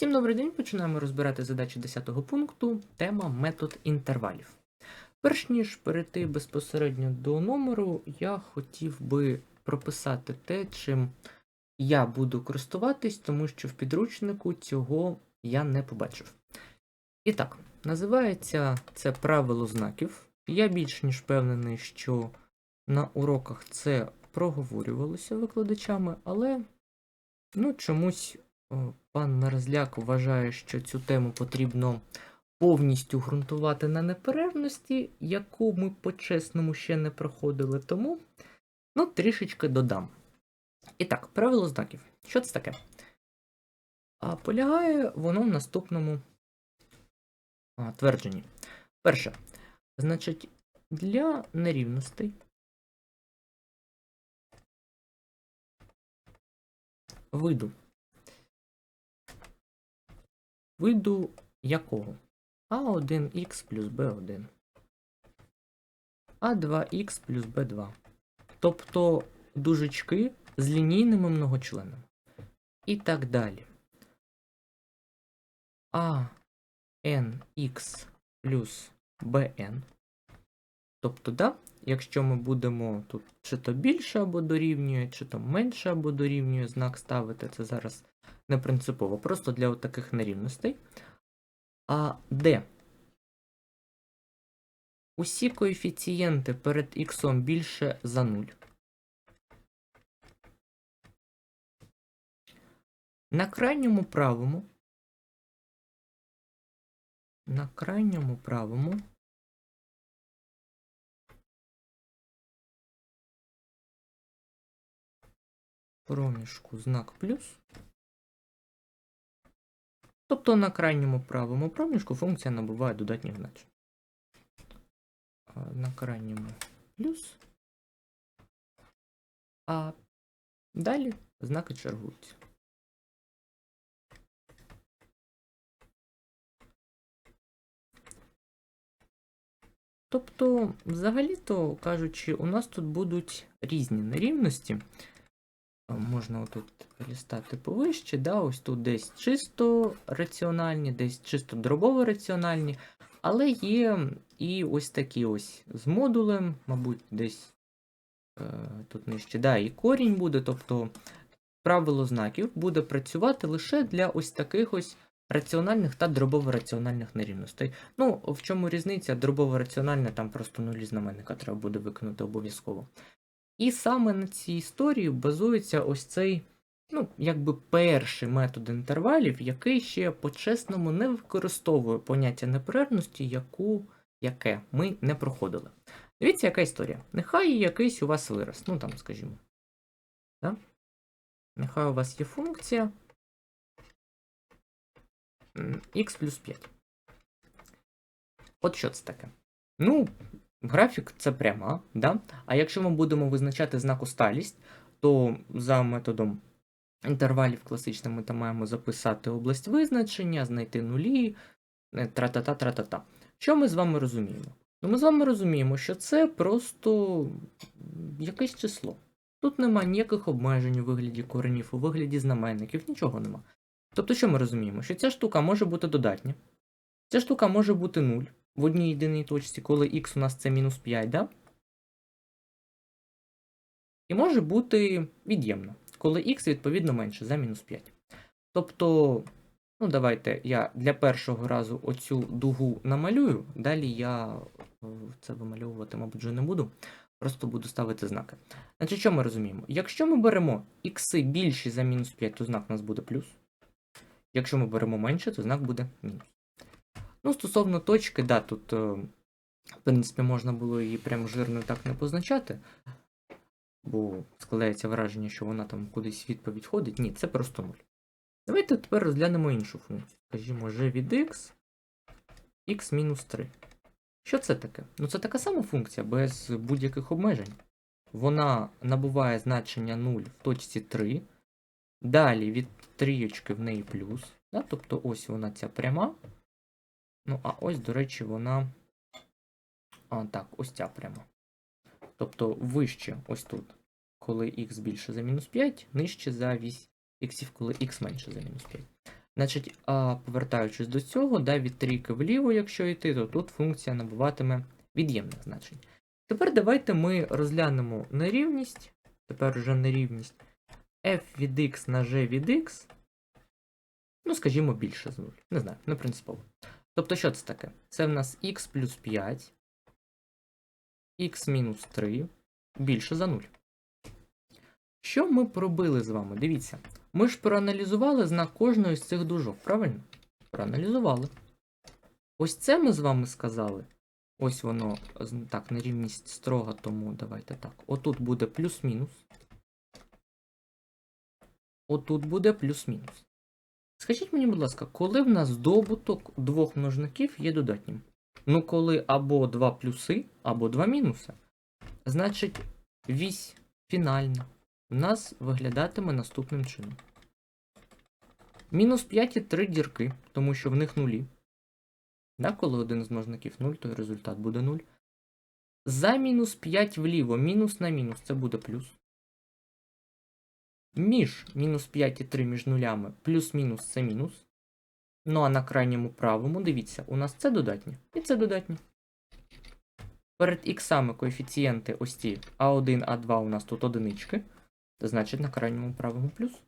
Всім добрий день. Починаємо розбирати задачі 10 пункту. Тема метод інтервалів. Перш ніж перейти безпосередньо до номеру, я хотів би прописати те, чим я буду користуватись, тому що в підручнику цього я не побачив. І так, називається це правило знаків. Я більш ніж впевнений, що на уроках це проговорювалося викладачами, але ну, чомусь пан Мерзляк вважає, що цю тему потрібно повністю ґрунтувати на неперервності, яку ми по-чесному ще не проходили, тому ну, трішечки додам. І так, правило знаків. Що це таке? А полягає воно в наступному а, твердженні. Перше. Значить, для нерівностей виду. Виду якого? А1х плюс Б1. А2х плюс Б2. Тобто дужечки з лінійними многочленами. І так далі. ANX плюс BN. Тобто, да, якщо ми будемо тут чи то більше або дорівнює, чи то менше або дорівнює знак ставити, це зараз не принципово, просто для таких нерівностей. А де усі коефіцієнти перед х більше за 0. На крайньому правому. На крайньому правому проміжку знак плюс. Тобто на крайньому правому проміжку функція набуває додатніх значень. На крайньому плюс. А далі знаки чергуються. Тобто, взагалі-то кажучи, у нас тут будуть різні нерівності. Можна отут лістати повище, да, ось тут десь чисто раціональні, десь чисто дробово раціональні, але є і ось такі ось з модулем, мабуть, десь е, тут нижче, да, і корінь буде, тобто правило знаків буде працювати лише для ось таких ось раціональних та дробово-раціональних нерівностей. Ну, в чому різниця? Дробово-раціональне, там просто нулі знаменника треба буде викинути обов'язково. І саме на цій історії базується ось цей, ну, якби перший метод інтервалів, який ще по-чесному не використовує поняття неперервності, яку, яке ми не проходили. Дивіться, яка історія. Нехай якийсь у вас вираз, ну там, скажімо. Да? Нехай у вас є функція x плюс 5. От що це таке? Ну, графік це пряма, да? а якщо ми будемо визначати знаку сталість, то за методом інтервалів класичним ми там маємо записати область визначення, знайти нулі, е, тра-та-та, тра-та-та. Що ми з вами розуміємо? Ну, ми з вами розуміємо, що це просто якесь число. Тут нема ніяких обмежень у вигляді коренів, у вигляді знаменників, нічого нема. Тобто, що ми розуміємо? Що ця штука може бути додатня. Ця штука може бути 0 в одній єдиній точці, коли х у нас це мінус 5, да? І може бути від'ємна, коли х відповідно менше за мінус 5. Тобто, ну давайте я для першого разу оцю дугу намалюю, далі я е, це вимальовувати, мабуть, вже не буду. Просто буду ставити знаки. Значить, що ми розуміємо? Якщо ми беремо х більші за мінус 5, то знак у нас буде плюс. Якщо ми беремо менше, то знак буде мінус. Ну, стосовно точки, да, тут, е, в принципі, можна було її прям жирно так не позначати, бо складається враження, що вона там кудись відповідь ходить. Ні, це просто 0. Давайте тепер розглянемо іншу функцію. Скажімо, g від x, x мінус 3. Що це таке? Ну, це така сама функція без будь-яких обмежень. Вона набуває значення 0 в точці 3. Далі від трієчки в неї плюс. Да? Тобто ось вона ця пряма. Ну, а ось, до речі, вона. А, так, ось ця пряма. Тобто вище ось тут, коли х більше за мінус 5, нижче за вісь х, коли х менше за мінус 5. Значить, а, повертаючись до цього, да, від трійки вліво, якщо йти, то тут функція набуватиме від'ємних значень. Тепер давайте ми розглянемо нерівність. Тепер вже нерівність f від x на g від x. Ну, скажімо, більше за 0. Не знаю, не принципово. Тобто, що це таке? Це в нас x плюс 5, x мінус 3 більше за 0. Що ми пробили з вами? Дивіться. Ми ж проаналізували знак кожної з цих дужок, правильно? Проаналізували. Ось це ми з вами сказали. Ось воно, так, нерівність строга, тому давайте так. Отут буде плюс-мінус. Отут буде плюс-мінус. Скажіть мені, будь ласка, коли в нас добуток двох множників є додатнім? Ну, коли або два плюси, або два мінуси. Значить, вісь фінальна у нас виглядатиме наступним чином. Мінус 5 і 3 дірки, тому що в них нулі. Да, коли один з множників 0, то результат буде 0. За мінус 5 вліво, мінус на мінус, це буде плюс. Між мінус 5 і 3 між нулями, плюс-мінус це мінус. Ну а на крайньому правому, дивіться, у нас це додатнє і це додатнє. Перед іксами коефіцієнти ось ці А1, А2 у нас тут одинички. Значить на крайньому правому плюс.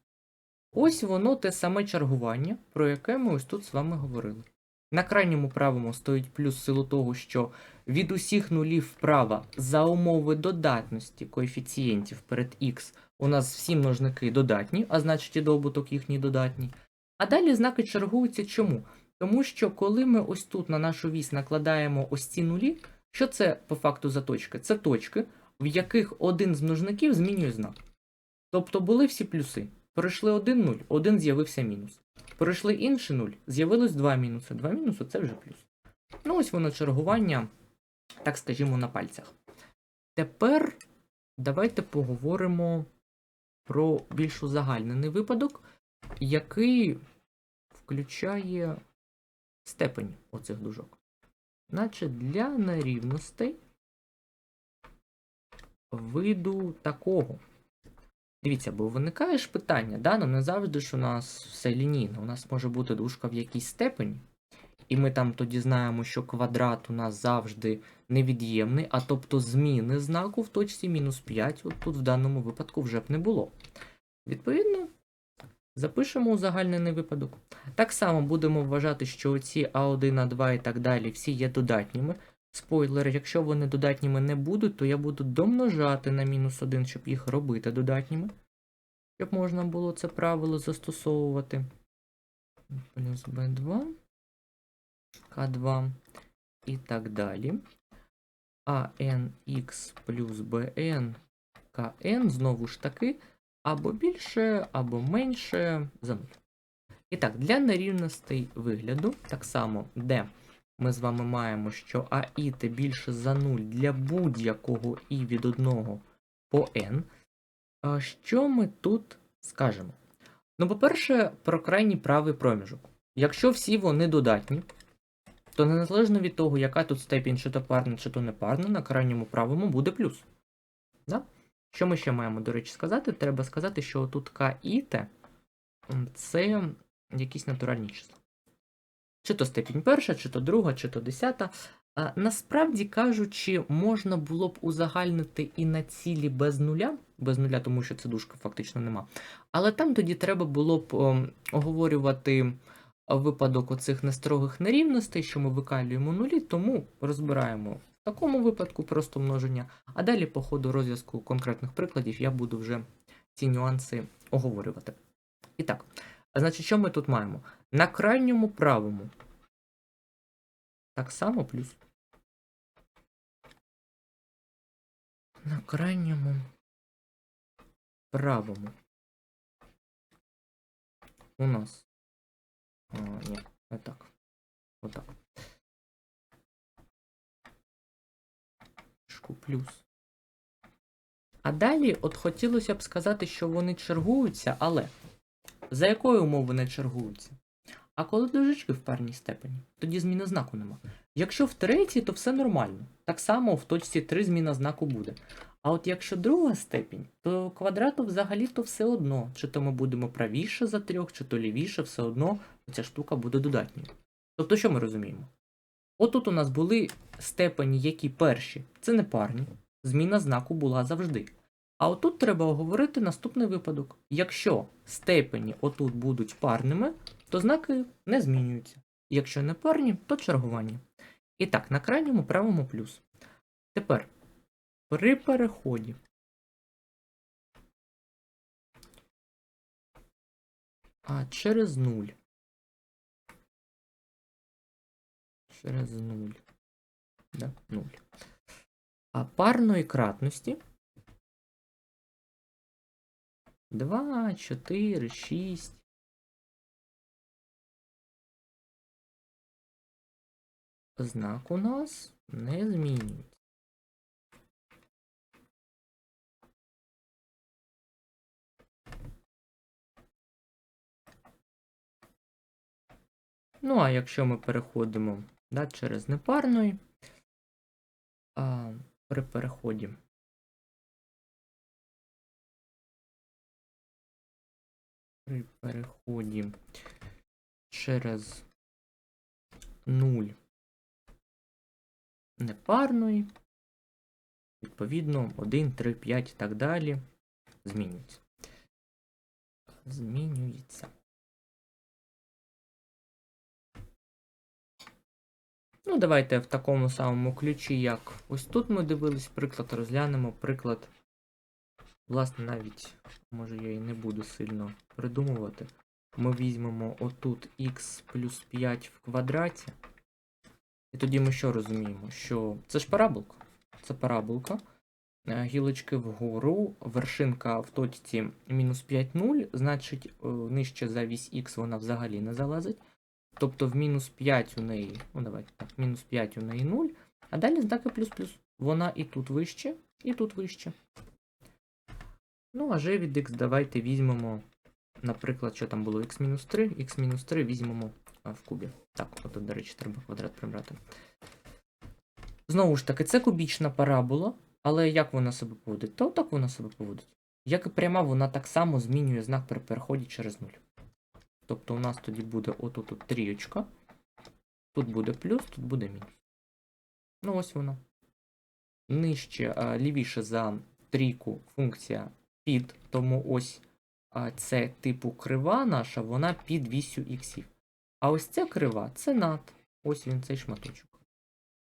Ось воно те саме чергування, про яке ми ось тут з вами говорили. На крайньому правому стоїть плюс силу того, що від усіх нулів вправа за умови додатності коефіцієнтів перед х у нас всі множники додатні, а значить і добуток їхній додатній. А далі знаки чергуються чому? Тому що коли ми ось тут на нашу вісь накладаємо ось ці нулі, що це по факту за точки? Це точки, в яких один з множників змінює знак. Тобто були всі плюси. Пройшли один нуль, один з'явився мінус. Пройшли інший нуль, з'явилось два мінуси. Два мінуси це вже плюс. Ну, ось воно чергування, так скажімо, на пальцях. Тепер давайте поговоримо про більш узагальнений випадок, який включає степень оцих дужок. Значить, для нерівностей виду такого. Дивіться, бо виникає ж питання, да? ну не завжди ж у нас все лінійно. У нас може бути дужка в якійсь степені, і ми там тоді знаємо, що квадрат у нас завжди невід'ємний, а тобто зміни знаку в точці мінус 5, от тут в даному випадку вже б не було. Відповідно, запишемо узагальнений випадок. Так само будемо вважати, що оці А1, А2 і так далі всі є додатніми. Спойлер, якщо вони додатніми не будуть, то я буду домножати на мінус 1, щоб їх робити додатніми. Щоб можна було це правило застосовувати. Плюс b2, k2 і так далі. А nx плюс bn kn знову ж таки або більше, або менше за 0. І так, для нерівностей вигляду, так само, де ми з вами маємо, що аІ більше за 0 для будь-якого і від 1 по n. Що ми тут скажемо? Ну, по-перше, про крайній правий проміжок. Якщо всі вони додатні, то незалежно від того, яка тут степінь, чи то парна, чи то не парна, на крайньому правому буде плюс. Да? Що ми ще маємо, до речі, сказати? Треба сказати, що тут К і Т це якісь натуральні числа. Чи то степінь перша, чи то друга, чи то десята. Насправді кажучи, можна було б узагальнити і на цілі без нуля, без нуля, тому що це дужка фактично нема. Але там тоді треба було б ем, оговорювати випадок оцих нестрогих нерівностей, що ми викалюємо нулі, тому розбираємо в такому випадку просто множення. А далі, по ходу розв'язку конкретних прикладів, я буду вже ці нюанси оговорювати. І так, значить, що ми тут маємо? На крайньому правому. Так само плюс. На крайньому правому. У нас. А, ні. Отак. Шку плюс. А далі, от хотілося б сказати, що вони чергуються, але за якою умови не чергуються? А коли дужечки в парній степені, тоді зміни знаку нема. Якщо в третій, то все нормально. Так само в точці 3 зміна знаку буде. А от якщо друга степінь, то квадрату взагалі-то все одно, чи то ми будемо правіше за трьох, чи то лівіше, все одно ця штука буде додатньою. Тобто, що ми розуміємо? Отут у нас були степені, які перші, це не парні, зміна знаку була завжди. А отут треба оговорити наступний випадок. Якщо степені отут будуть парними, то знаки не змінюються. Якщо не парні, то чергування. І так, на крайньому правому плюс. Тепер при переході. А через 0. Через 0. Да, 0. А парної кратності 2, 4, 6. Знак у нас не змінюється. Ну, а якщо ми переходимо да, через непарної, а, при переході при переході через 0 непарної, відповідно, 1, 3, 5 і так далі змінюється. Змінюється. Ну, давайте в такому самому ключі, як ось тут ми дивились приклад, розглянемо приклад. Власне, навіть, може я і не буду сильно придумувати. Ми візьмемо отут x плюс 5 в квадраті. І тоді ми що розуміємо? Що це ж параболка. Це параболка. Е, Гілочки вгору, вершинка в точці мінус 5, 0, значить, е, нижче за вісь х вона взагалі не залазить. Тобто в мінус 5 у неї, ну давайте так, мінус 5 у неї 0, а далі знаки плюс-плюс. Вона і тут вище, і тут вище. Ну, а g від x давайте візьмемо, наприклад, що там було x-3, x-3 візьмемо в кубі. Так, от, до речі, треба квадрат прибрати. Знову ж таки, це кубічна парабола, але як вона себе поводить? То так вона себе поводить. Як і пряма, вона так само змінює знак при переході через 0. Тобто у нас тоді буде отут тут трієчка. Тут буде плюс, тут буде мінус. Ну, ось воно. Нижче, лівіше за трійку функція під, тому ось це типу крива наша, вона під вісю іксів. А ось ця крива це над. Ось він цей шматочок.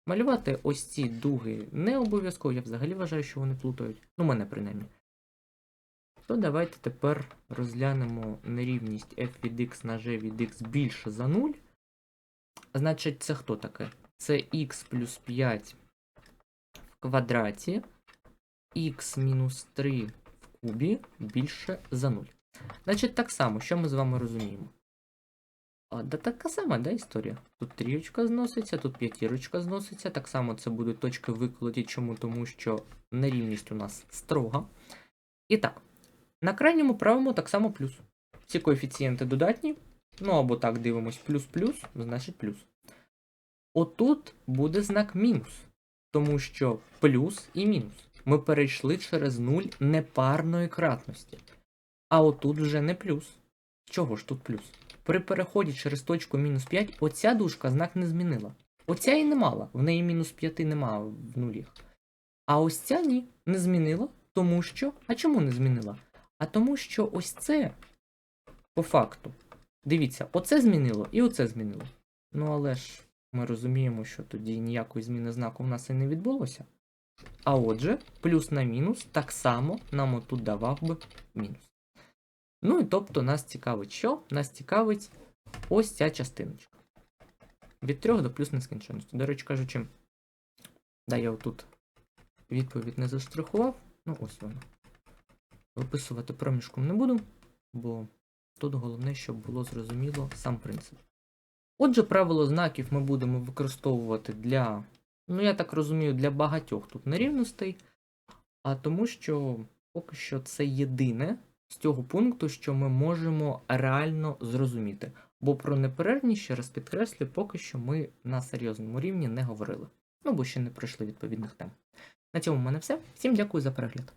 Малювати ось ці дуги не обов'язково, я взагалі вважаю, що вони плутають. Ну, мене принаймні. То давайте тепер розглянемо нерівність f від x на g від x більше за 0. Значить, це хто таке? Це x плюс 5 в квадраті, x мінус 3 в кубі більше за 0. Значить, так само, що ми з вами розуміємо? А, да така сама, да, історія. Тут трієчка зноситься, тут п'ятірочка зноситься. Так само це будуть точки викладі. Чому? Тому що нерівність у нас строга. І так. На крайньому правому так само плюс. Ці коефіцієнти додатні. Ну або так дивимось плюс-плюс, значить плюс. Отут буде знак мінус. Тому що плюс і мінус. Ми перейшли через нуль непарної кратності. А отут вже не плюс. Чого ж тут плюс? При переході через точку мінус 5 оця дужка знак не змінила. Оця і не мала, в неї мінус 5 нема в нулях. А ось ця ні, не змінила, тому що. А чому не змінила? А тому що ось це, по факту, дивіться, оце змінило і оце змінило. Ну але ж ми розуміємо, що тоді ніякої зміни знаку в нас і не відбулося. А отже, плюс на мінус так само нам отут давав би мінус. Ну і тобто нас цікавить що? Нас цікавить ось ця частиночка. Від 3 до плюс нескінченності. До речі кажучи, да, я отут відповідь не заштрихував. Ну, ось вона. Виписувати проміжком не буду, бо тут головне, щоб було зрозуміло сам принцип. Отже, правило знаків ми будемо використовувати для, ну я так розумію, для багатьох тут нерівностей, а тому що поки що це єдине з цього пункту, що ми можемо реально зрозуміти. Бо про неперервність, ще раз підкреслю, поки що ми на серйозному рівні не говорили. Ну бо ще не пройшли відповідних тем. На цьому в мене все. Всім дякую за перегляд.